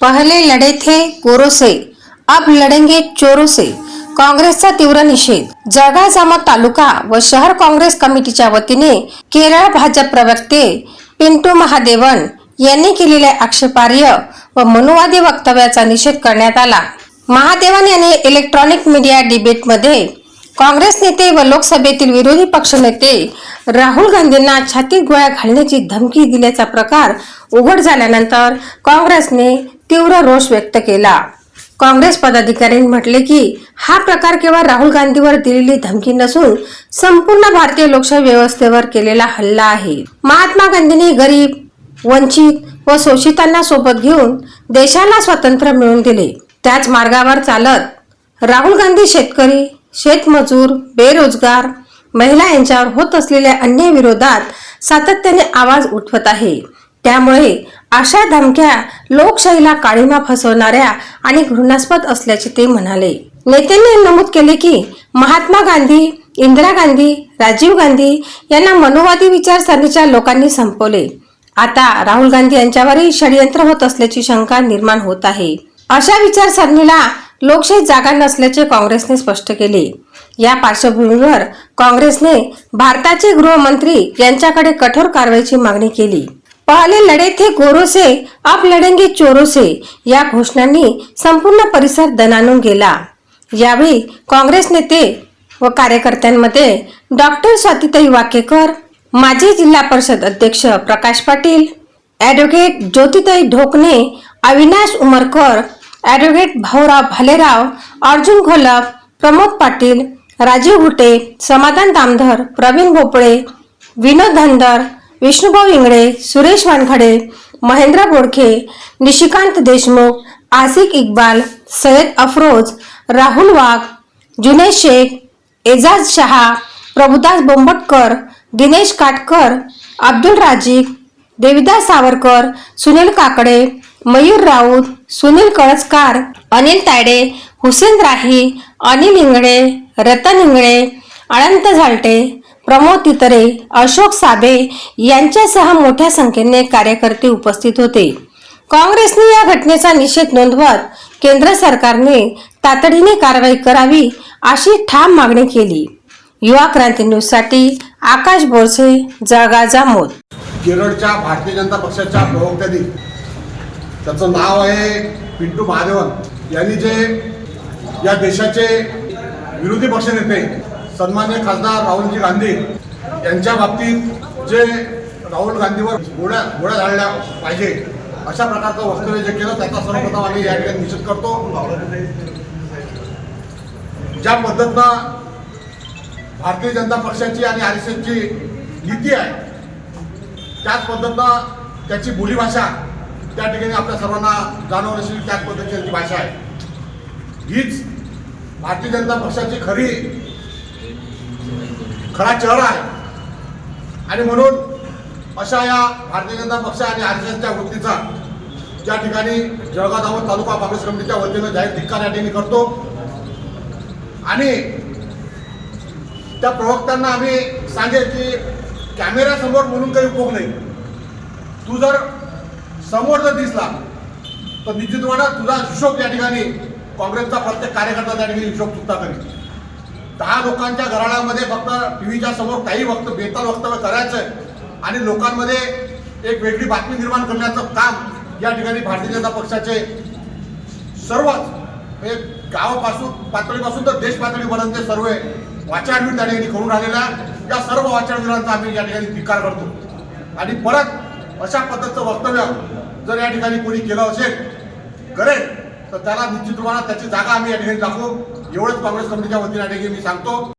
पहले लढे थे गोरों से अब लढेंगे चोरों से। काँग्रेसचा तीव्र निषेध। जळगाव जामोद तालुका व शहर काँग्रेस कमिटीच्या वतीने केरळ भाजप प्रवक्ते पिंटू महादेवन यांनी केलेल्या आक्षेपार्ह व मनुवादी वक्तव्याचा निषेध करण्यात आला. महादेवन यांनी इलेक्ट्रॉनिक मीडिया डिबेटमध्ये काँग्रेस नेते व लोकसभेतील विरोधी पक्षनेते राहुल गांधींना छातीत गोळ्या घालण्याची धमकी दिल्याचा प्रकार उघड झाल्यानंतर काँग्रेसने तीव्र रोष व्यक्त केला. काँग्रेस पदाधिकाऱ्यांनी म्हटले की हा प्रकार केवळ राहुल गांधीवर दिलेली धमकी नसून संपूर्ण भारतीय लोकशाही व्यवस्थेवर केलेला हल्ला आहे. महात्मा गांधींनी गरीब वंचित व शोषितांना सोबत घेऊन देशाला स्वातंत्र्य मिळवून दिले. त्याच मार्गावर चालत राहुल गांधी शेतकरी शेतमजूर बेरोजगार महिला यांच्यावर होत असलेल्या अन्याय विरोधात सातत्याने आवाज उठवत आहे. त्यामुळे अशा धमक्या लोकशाहीला काळीमा फसवणाऱ्या आणि घृणास्पद असल्याचे ते म्हणाले. नेत्यांनी नमूद केले की महात्मा गांधी इंदिरा गांधी राजीव गांधी यांना मनोवादी विचारसरणीच्या लोकांनी संपवले. आता राहुल गांधी यांच्यावरही षडयंत्र होत असल्याची शंका निर्माण होत आहे. अशा विचारसरणीला लोकशाही जागा नसल्याचे काँग्रेसने स्पष्ट केले. या पार्श्वभूमीवर काँग्रेसने भारताचे गृहमंत्री यांच्याकडे कठोर कारवाईची मागणी केली. पहले लढे थे गोरो से अब लढेंगे चोरो से या घोषणांनी संपूर्ण परिसर दणानून गेला. यावेळी काँग्रेस नेते व कार्यकर्त्यांमध्ये डॉक्टर स्वातीताई वाकेकर माजी जिल्हा परिषद अध्यक्ष प्रकाश पाटील ॲडव्होकेट ज्योतिताई ढोकणे अविनाश उमरकर ॲडव्होकेट भाऊराव भालेराव अर्जुन घोलप प्रमोद पाटील राजीव घुटे समाधान दामधर प्रवीण भोपळे विनोद धनगर विष्णुभाऊ इंगळे सुरेश वानखडे महेंद्र बोडखे निशिकांत देशमुख आसिक इक्बाल सय्यद अफरोज राहुल वाघ जुनेद शेख एजाज शहा प्रभुदास बोंबटकर दिनेश काटकर अब्दुल राजीक देविदास सावरकर सुनील काकडे मयूर राऊत सुनील कळसकार अनिल तायडे हुसेन राही अनिल इंगळे रतन इंगळे अनंत झालटे प्रमोद तितरे अशोक साबे यांच्यासह मोठ्या संख्येने कार्यकर्ते उपस्थित होते. काँग्रेसने या घटनेचा निषेध नोंदवत केंद्र सरकारने तातडीने कारवाई करावी अशी ठाम मागणी केली. युवा क्रांती न्यूजसाठी आकाश बोरसे जळगाव जामोद. केरळच्या भारतीय जनता पक्षाच्या प्रवक्त्यांनी त्याचं नाव आहे पिंटू महादेवन. यांनी जे या देशाचे विरोधी पक्षनेते सन्मान्य खासदार राहुलजी गांधी यांच्या बाबतीत जे राहुल गांधीवर गोळ्या गोळ्या झाडल्या पाहिजे अशा प्रकारचं वक्तव्य जे केलं त्याचा सर्वप्रथम आम्ही या ठिकाणी निषेध करतो. ज्या पद्धतीनं भारतीय जनता पक्षाची आणि आर एस एसची नीती आहे त्याच पद्धतीनं त्याची बोलीभाषा त्या ठिकाणी आपल्या सर्वांना जाणवत असेल त्याच पद्धतीची भाषा आहे. हीच भारतीय जनता पक्षाची खरी खरा चेहरा आहे. आणि म्हणून अशा या भारतीय जनता पक्ष आणि आर एस एसच्या वृत्तीचा ज्या ठिकाणी जळगाव दामोद तालुका काँग्रेस कमिटीच्या वतीनं जाहीर धिक्कार या ठिकाणी करतो. आणि त्या प्रवक्त्यांना आम्ही सांगेल की कॅमेऱ्यासमोर म्हणून काही उपयोग नाही. तू जर समोर जर दिसला. तर निश्चितपणे तुझा हिशोब या ठिकाणी काँग्रेसचा प्रत्येक कार्यकर्ता त्या ठिकाणी हिशोब चुकता करेल. दहा लोकांच्या घराण्यामध्ये फक्त टी व्हीच्या समोर काही वक्त बेताल वक्तव्य करायचं आहे आणि लोकांमध्ये एक वेगळी बातमी निर्माण करण्याचं काम या ठिकाणी भारतीय जनता पक्षाचे सर्वच म्हणजे गावापासून पातळीपासून तर देश पातळीपर्यंत सर्व वाचाडवीर त्या ठिकाणी करून राहिलेल्या या सर्व वाचाडवीरांचा आम्ही या ठिकाणी स्वीकार करतो. आणि परत अशा पद्धतीचं वक्तव्य जर या ठिकाणी कोणी केलं असेल करेल तर त्याला निश्चित प्रमाणात त्याची जागा आम्ही या ठिकाणी दाखवू. एवढंच काँग्रेस कमिटीच्या वतीने या ठिकाणी मी सांगतो.